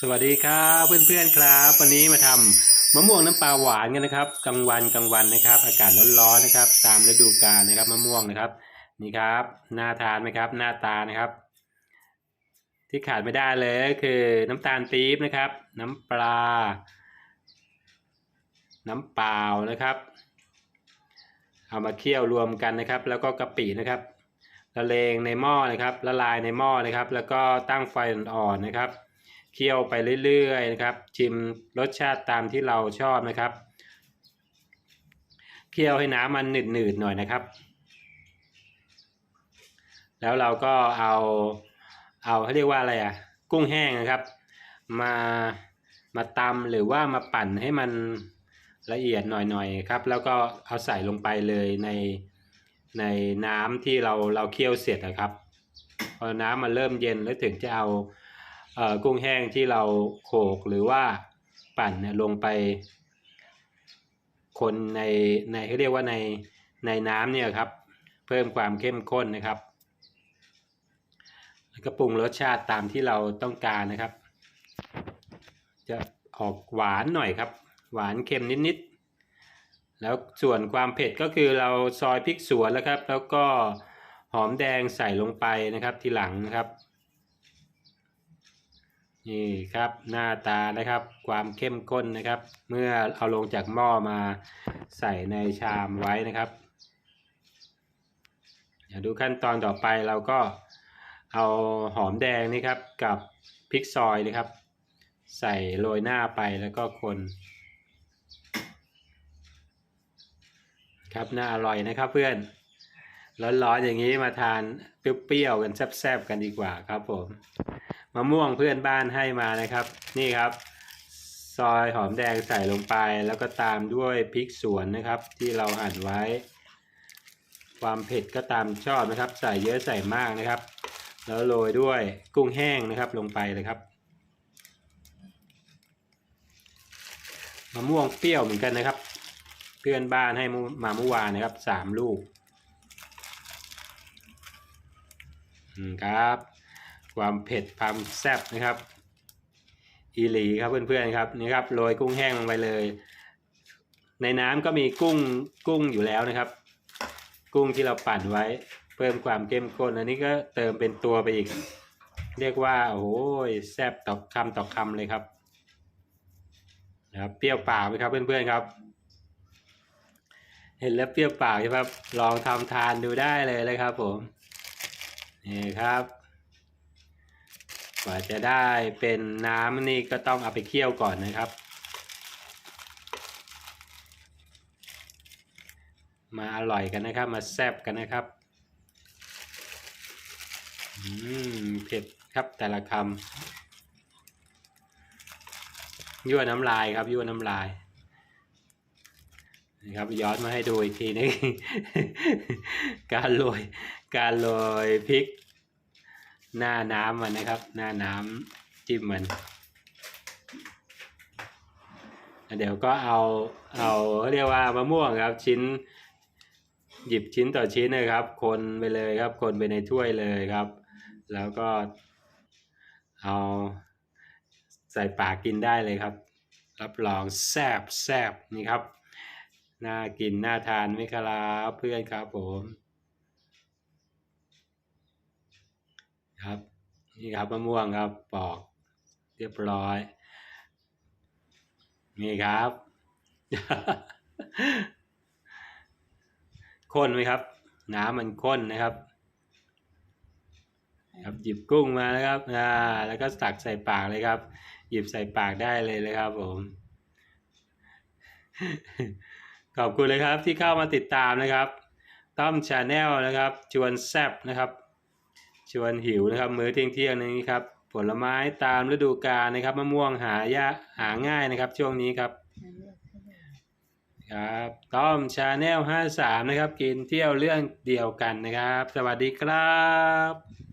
สวัสดีครับเพื่อนๆครับ วันนี้มาทำมะม่วงน้ำปลาหวานกันนะครับกลางวันกลางวันนะครับ อากาศร้อนๆนะครับ ตามฤดูกาลนะครับมะม่วงนะครับ นี่ครับน่าทานไหมครับหน้าตานะครับ ที่ขาดไม่ได้เลยก็คือน้ำตาลปี๊บนะครับ น้ำปลา น้ำเปล่านะครับ เอามาเคี่ยวรวมกันนะครับ แล้วก็กะปินะครับละเลงในหม้อนะครับ ละลายในหม้อนะครับ แล้วก็ตั้งไฟอ่อนๆนะครับ เคี่ยวไปเรื่อยๆนะครับ ชิมรสชาติตามที่เราชอบนะครับ เคี่ยวให้น้ำมันหนืดๆหน่อยนะครับ แล้วเราก็เอาเอาเขาเรียกว่าอะไรอะกุ้งแห้งนะครับ มามาตำหรือว่ามาปั่นให้มันละเอียดหน่อยๆครับ แล้วก็เอาใส่ลงไปเลยในในน้ำที่เราเราเคี่ยวเสร็จนะครับ พอน้ำมันเริ่มเย็นแล้วถึงจะเอา กุ้งแห้งที่เราโขลกหรือว่าปั่นลงไปคนในในเขาเรียกว่าในในน้ำเนี่ยครับ เพิ่มความเข้มข้นนะครับแล้วก็ปรุงรสชาติตามที่เราต้องการนะครับ จะออกหวานหน่อยครับ หวานเค็มนิดๆแล้วส่วนความเผ็ดก็คือเราซอยพริกสวนแล้วครับ แล้วก็หอมแดงใส่ลงไปนะครับทีหลังนะครับ นี่ครับหน้าตานะครับความเข้มข้นนะครับ เมื่อเอาลงจากหม้อมาใส่ในชามไว้นะครับเดี๋ยวดูขั้นตอนต่อไปเราก็เอาหอมแดงนี่ครับกับพริกซอยนะครับ ใส่โรยหน้าไปแล้วก็คนครับน่าอร่อยนะครับเพื่อนร้อนๆอย่างนี้มาทานเปรี้ยวๆกันแซ่บๆกันดีกว่าครับผม มะม่วงเพื่อนบ้านให้มานะครับ นี่ครับ ซอยหอมแดงใส่ลงไปแล้วก็ตามด้วยพริกสวนนะครับ ที่เราหั่นไว้ ความเผ็ดก็ตามชอบนะครับ ใส่เยอะใส่มากนะครับ แล้วโรยด้วยกุ้งแห้งนะครับลงไปเลยครับมะม่วงเปรี้ยวเหมือนกันนะครับ เพื่อนบ้านให้มาเมื่อวานนะครับสามลูกครับ ความเผ็ดความแซ่บนะครับอีหลีครับเพื่อนๆครับนี่ครับโรยกุ้งแห้งลงไปเลย ในน้ำก็มีกุ้งกุ้งอยู่แล้วนะครับ กุ้งที่เราปั่นไว้ เพิ่มความเข้มข้นอันนี้ก็เติมเป็นตัวไปอีก เรียกว่าโอ้ยแซ่บต่อคำต่อคำเลยครับนะครับเปรี้ยวปากไหมครับเพื่อนๆครับ เห็นแล้วเปรี้ยวปากใช่ไหมครับลองทำทานดูได้เลยเลยครับ ผมนี่ครับ กว่าจะได้เป็นน้ำนี่ก็ต้องเอาไปเคี่ยวก่อนนะครับ มาอร่อยกันนะครับ มาแซ่บกันนะครับอืมเผ็ดครับแต่ละคำยั่วน้ำลายครับยั่วน้ำลายนะครับย้อนมาให้ดูอีกทีนึง การโรยการโรยพริก หน้าน้ำมันนะครับ หน้าน้ำจิ้มมันเดี๋ยวก็เอาเอาเรียกว่ามะม่วงครับชิ้น หยิบชิ้นต่อชิ้นนะครับ คนไปเลยครับ คนไปในถ้วยเลยครับ แล้วก็เอาใส่ปากกินได้เลยครับ รับรองแซ่บแซ่บนี่ครับ น่ากินน่าทานไหมครับเพื่อนครับผม ครับนี่ครับมะม่วงครับปอกเรียบร้อย นี่ครับข้นไหมครับ น้ำมันข้นนะครับ ครับหยิบกุ้งมานะครับอ่าแล้วก็ตักใส่ปากเลยครับ หยิบใส่ปากได้เลยเลยครับผมขอบคุณเลยครับที่เข้ามาติดตามนะครับ ต้อมชาแนลนะครับ ชวนแซบนะครับ ชวนหิวนะครับ มื้อเที่ยงเที่ยงนี้ครับผลไม้ตามฤดูกาลนะครับมะม่วงหายากหาง่ายนะครับ ช่วงนี้ครับครับต้อมชาแนลห้าสามนะครับ กินเที่ยวเรื่องเดียวกันนะครับ สวัสดีครับ